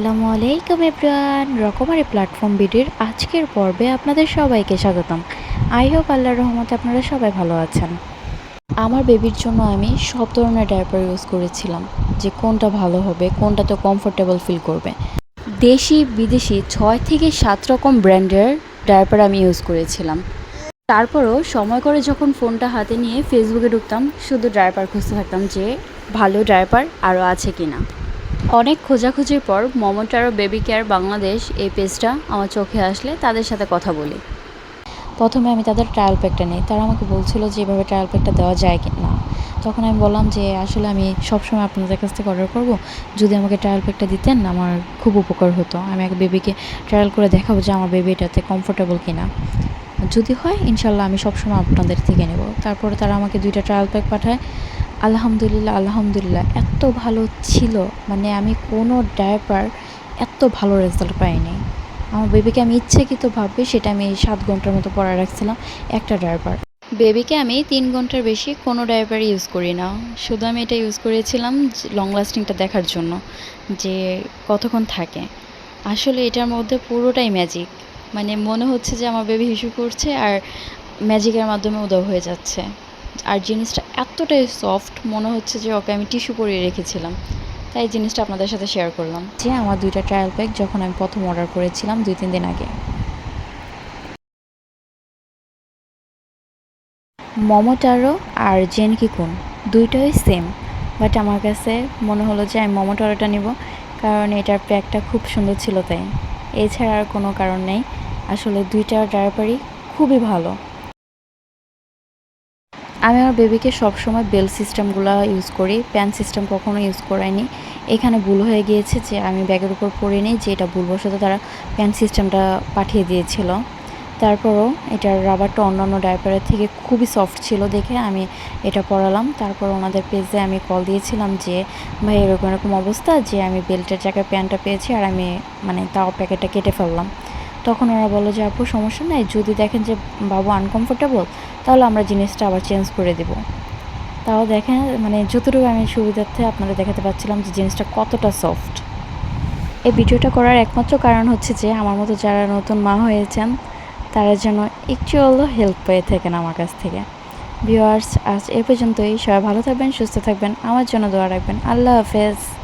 আসসালামু আলাইকুম এভরিওয়ান। রকমারি প্ল্যাটফর্ম বিডির আজকের পর্বে আপনাদের সবাইকে স্বাগতম। আই হোপ আল্লাহর রহমতে আপনারা সবাই ভালো আছেন। আমার বেবির জন্য আমি সব ধরনের ডায়াপার ইউজ করেছিলাম, যে কোনটা ভালো হবে, কোনটা তো কমফোর্টেবল ফিল করবে। দেশি, বিদেশি ছয় থেকে সাত রকম ব্র্যান্ডের ডায়াপার আমি ইউজ করেছিলাম। তারপরও সময় করে যখন ফোনটা হাতে নিয়ে ফেসবুকে ঢুকতাম, শুধু ড্রাইপার খুঁজতে থাকতাম যে ভালো ড্রাইপার আরও আছে কি না অনেক খোঁজাখুঁজির পর মমটারো বেবি কেয়ার বাংলাদেশ এই পেজটা আমার চোখে আসলে তাদের সাথে কথা বলি। প্রথমে আমি তাদের ট্রায়াল প্যাকটা নিই। তারা আমাকে বলছিল যে, এভাবে ট্রায়াল প্যাকটা দেওয়া যায় কি না। তখন আমি বললাম যে, আসলে আমি সবসময় আপনাদের কাছ থেকে অর্ডার করব। যদি আমাকে ট্রায়াল প্যাকটা দিতেন, আমার খুব উপকার হতো। আমি এক বেবিকে ট্রায়াল করে দেখাবো যে, আমার বেবি এটাতে কমফোর্টেবল কিনা। যদি হয়, ইনশাল্লাহ আমি সবসময় আপনাদের থেকে নেব। তারপরে তারা আমাকে দুইটা ট্রায়াল প্যাক পাঠায়। আলহামদুলিল্লাহ আলহামদুলিল্লাহ, এত ভালো ছিল। মানে আমি কোনো ডায়াপার এত ভালো রেজাল্ট পাইনি। আমার বেবিকে আমি ইচ্ছাকৃতভাবে সেটা আমি সাত ঘণ্টার মতো পড়া রাখছিলাম, একটা ডায়াপার বেবিকে আমি তিন ঘণ্টার বেশি কোনো ডায়াপার ইউজ করি না। শুধু আমি এটা ইউজ করেছিলাম লং লাস্টিংটা দেখার জন্য, যে কতক্ষণ থাকে। আসলে এটার মধ্যে পুরোটাই ম্যাজিক মানে মনে হচ্ছে যে আমার বেবি হিসু করছে আর ম্যাজিকের মাধ্যমে উদয় হয়ে যাচ্ছে। আর জিনিসটা এতটাই সফট মনে হচ্ছে যে ওকে আমি টিস্যু পরিয়ে রেখেছিলাম। তাই জিনিসটা আপনাদের সাথে শেয়ার করলাম। যে আমার দুইটা ট্রায়াল প্যাক যখন আমি প্রথম অর্ডার করেছিলাম, দুই, তিন দিন আগে। মমোটারো আর জেনকিকুন, দুইটাই সেম বাট আমার কাছে মনে হলো যে আমি মমোটারোটা নিব, কারণ এটার প্যাকটা খুব সুন্দর ছিল তাই। এছাড়া আর কোনো কারণ নেই। আসলে দুইটা ড্রাইভারই খুবই ভালো। আমি আমার বেবিকে সবসময় বেল সিস্টেমগুলো ইউজ করি প্যান সিস্টেম কখনো ইউজ করাইনি। এখানে ভুল হয়ে গিয়েছে যে আমি ব্যাগের উপর পড়িনি যে এটা ভুলবশত তারা প্যান সিস্টেমটা পাঠিয়ে দিয়েছিল। তারপরও এটার রাবারটা অন্যান্য ডাইপারের থেকে খুবই সফট ছিল দেখে আমি এটা পরালাম। তারপর ওনাদের পেজে আমি কল দিয়েছিলাম যে, ভাই, এরকম এরকম অবস্থা যে আমি বেল্টের জায়গায় প্যান্টটা পেয়েছি আর আমি মানে তাও প্যাকেটটা কেটে ফেললাম। তখন ওরা বলল যে, আপু, সমস্যা নেই। যদি দেখেন যে বাবু আনকমফোর্টেবল তাহলে আমরা জিনিসটা আবার চেঞ্জ করে দেব। তাও দেখেন মানে যতটুকু আমি সুবিধার্থে আপনারা দেখাতে পাচ্ছিলাম যে জিনিসটা কতটা সফট এই ভিডিওটা করার একমাত্র কারণ হচ্ছে যে, আমার মতো যারা নতুন মা হয়েছেন, তারা যেন একটু হলেও হেল্প পেয়ে থাকেন আমার কাছ থেকে। ভিউয়ার্স আজ এ পর্যন্তই। সবাই ভালো থাকবেন, সুস্থ থাকবেন। আমার জন্য দোয়া রাখবেন। আল্লাহ হাফেজ।